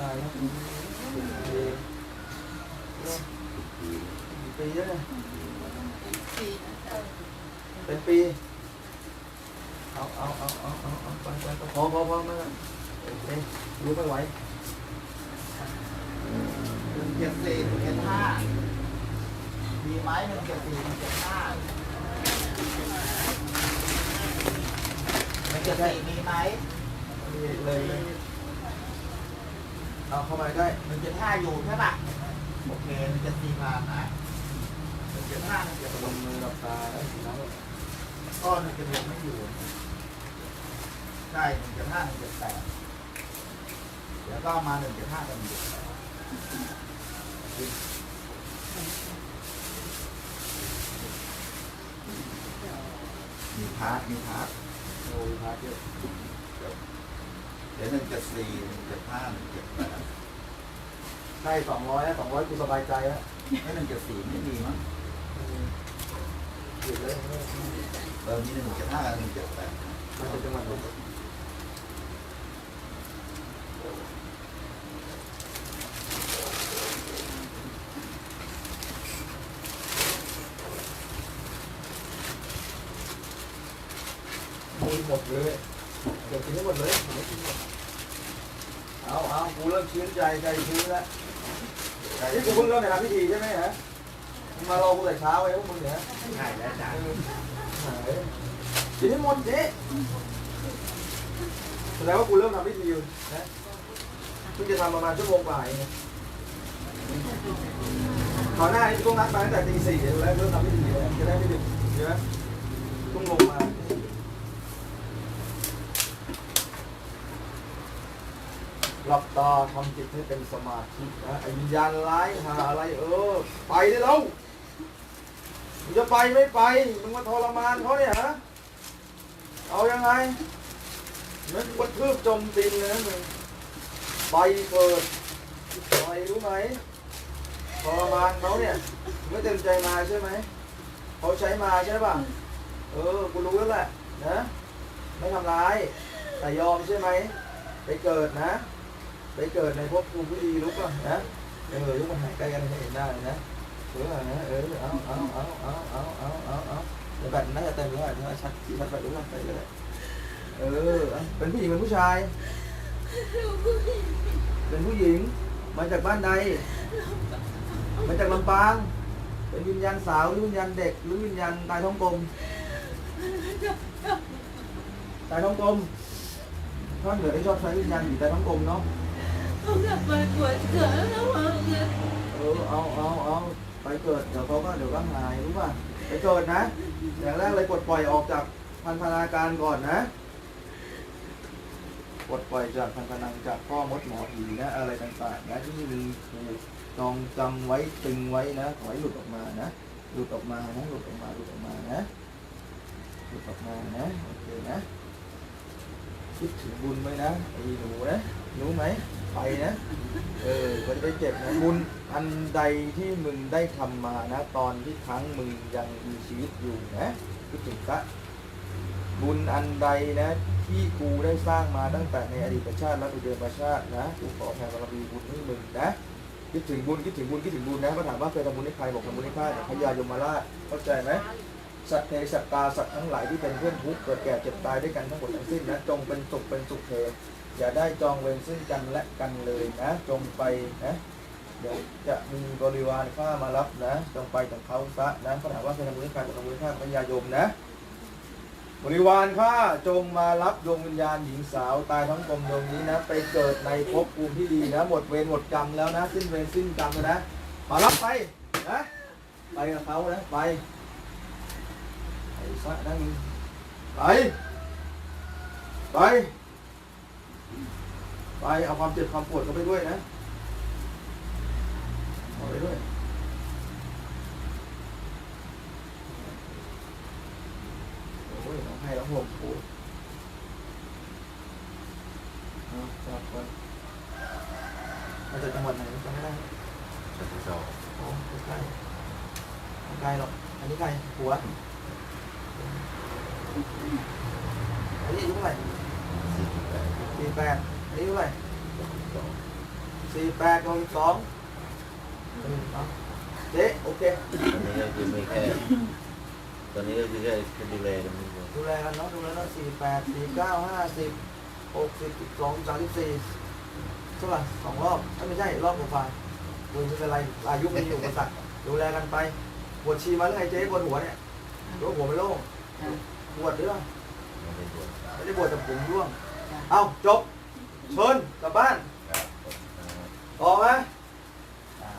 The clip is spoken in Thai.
ตายแล้วปีแล้วเนี่ยเป็นปีเอาเอาเอาเอาเอาเอาไปไปไปพอพอพอมาโอเครู้ไม่ไหวหนึ่งเจ็ดสี่หนึ่งเจ็ดห้ามีไหมหนึ่งเจ็ดสี่หนึ่งเจ็ดห้าหนึ่งเจ็ดสี่มีไหมเลย เอาเข้ามาใกล้หนึ่งเจ็ดห้าอยู่ใช่ปะโอเคหนึ่งเจ็ดสี่ผ่านนะหนึ่งเจ็ดห้าหนึ่งเจ็ดลงมือหลับตาแล้วแล้วก็หนึ่งเจ็ดหกไม่อยู่ใช่หนึ่งเจ็ดห้าหนึ่งเจ็ดแปดเดี๋ยวก็มาหนึ่งเจ็ดห้ากับหนึ่มีพาร์ทมีพาร์ทโอ้ยพาเยอะเดี๋ยวหนึ่งเจ็ดสี่หนึ่งเจ็ดห้าหนึ่งเจ็ดแปด ใช่สองร้อยสองร้อยกูสบายใจแล้วไม่หนึ่งเจ็ดสี่ไม่มีมั้งหยุดเลยเออมีหนึ่งเจ็ดห้ากับหนึ่งเจ็ดแปดมันจะจังหวัดไหนมีหมดเลยเดี๋ยวกินให้หมดเลยผมไม่กินหมด เอาเอากูเริ่มชื้นใจใจชื้นแล้วนี่กูเพิ่งเริ่มไปทำพิธีใช่ไหมฮะมึงมารอกูแต่เช้าไว้พวกมึงเนี่ยใช่แล้วจ้ะกินให้หมดเจ๊แสดงว่ากูเริ่มทำพิธีอยู่นะเพิ่งจะทำประมาณชั่วโมงกว่าเองนะก่อนหน้านี้กูต้องนัดมาตั้งแต่ตีสี่แล้วเริ่มทำพิธีแล้วจะได้ไม่ดึกใช่ไหมต้องลงมา หลับตาทำจิตให้เป็นสมาธินะไอ้วิญญาณร้ายหาอะไรเออ ไปได้แล้วมึงจะไปไม่ไปมึงมาทรมานเขาเนี่ยฮะเอายังไงมันกระทืบจมดินเลยนะมึงไปเกิดไปรู้ไหมทรมานเขาเนี่ยไม่เต็มใจมาใช่ไหมเขาใช้มาใช่ป่ะเออกูรู้แล้วแหละนะไม่ทำร้ายแต่ยอมใช่ไหมไปเกิดนะ ไปเกิดในภพภูมิที่ดีรู้ป่ะนะเออรู้มันหาใกล้กันให้เห็นได้นะเออนะเออเอาเอาเอาเอาเอาเอาเอาเอาเดี๋ยวแบตน่าจะเต็มแล้วอะชัดชัดไปรู้ป่ะไปเลยเออเป็นผู้หญิงเป็นผู้ชาย เป็นผู้หญิงมาจากบ้านใดมาจากลำปาง เป็นวิญญาณสาวหรือวิญญาณเด็กหรือวิญญาณตายท้องกลมตายท้องกลมท่อนเหนือที่ชอบใช้วิญญาณผีตายท้องกลมเนาะ เขากลับมาปวดเกิดแล้วมั้งเนี่ยเออเอาเอาเอาไปเกิดเดี๋ยวเขาก็เดี๋ยวก็หายรู้ป่ะไปเกิดนะอย่างแรกเลยปลดปล่อยออกจากพันธนาการก่อนนะปลดปล่อยจากพันธนาการจากพ่อมดหมอผีนะ อะไรต่างๆนะที่มีถูกจองจำไว้ตึงไว้นะขอให้หลุดออกมานะหลุดออกมานะหลุดออกมาหลุดออกมานะหลุดออกมานะโอเคนะคิดถึงบุญไว้นะไอ้หนูนะรู้ไหม ไปนะ เออก็จะไปเก็บนะบุญอันใดที่มึงได้ทำมานะ ตอนที่ครั้งมึงยังมีชีวิตอยู่นะคิดถึงซะบุญอันใดนะ ที่กูได้สร้างมาตั้งแต่ในอดีตชาติและปัจจุบันชาตินะกูขอแผ่บารมีบุญให้มึงนะ คิดถึงบุญคิดถึงบุญคิดถึงบุญนะมาถามว่าเคยทำบุญให้ใครบอกทำบุญให้ข้าแต่พญายมราชเข้าใจไหมสัตว์เทสัตตาสัตว์ทั้งหลายที่เป็นเพื่อนทุกข์เกิดแก่เจ็บตายด้วยกันทั้งหมดทั้งสิ้นนะจงเป็นสุขเป็นสุขเถิด อย่าได้จองเวรซึ่งกันและกันเลยนะ จงไปนะเดี๋ยวจะมีบริวารข้ามารับนะจงไปจากเขาซะนะเขาถามว่าเคยทำบุญให้ใครบอกทำบุญให้ข้าพญายมนะ บริวารข้าจงมารับดวงวิญญาณหญิงสาวตายทั้งกลมดวงนี้นะ ไปเกิดในภพภูมิที่ดีนะหมดเวรหมดกรรมแล้วนะสิ้นเวรสิ้นกรรมแล้วนะมารับไปนะไปกับเขานะไปไปซะนะมึงไปไป ไปเอาความเจ็บความปวดเขาไปด้วยนะเอาไปด้วยโอ้ยร้องไห้ร้องห่มโอ้ยเอาจับไปมาจากจังหวัดไหนจำไม่ได้จะไปสอบโอ้ใกล้ๆไม่ไกลหรอกอันนี้ใครหัวอันนี้อายุเท่าไหร่ สี่แปดสี่แปดอันนี้อายุเท่าไหร่สองอสี่แปดหกสองเจ๊โอเค ตอนนี้ก็คือไม่แค่ ตอนนี้ก็คือแค่ดูแลกันนี่เองดูแลกันเนาะดูแลเนาะสี่แปดสี่เก้าห้าสิบหกสิบสิบสองสามสิบสี่เท่าไหร่สองรอบเอ้ยไม่ใช่รอบกว่าๆคุณไม่เป็นไรอายุมันอยู่กับสัตว์ดูแลกันไปปวดชีมาหรือไงเจ๊ปวดหัวเนี่ยรู้ว่าหัวไม่โล่งปวดหรือเปล่า ไม่ได้บวชไม่ได้ปวดแต่ผมร่วง เอาจบเชิญกลับบ้านครับ ต่อไหมค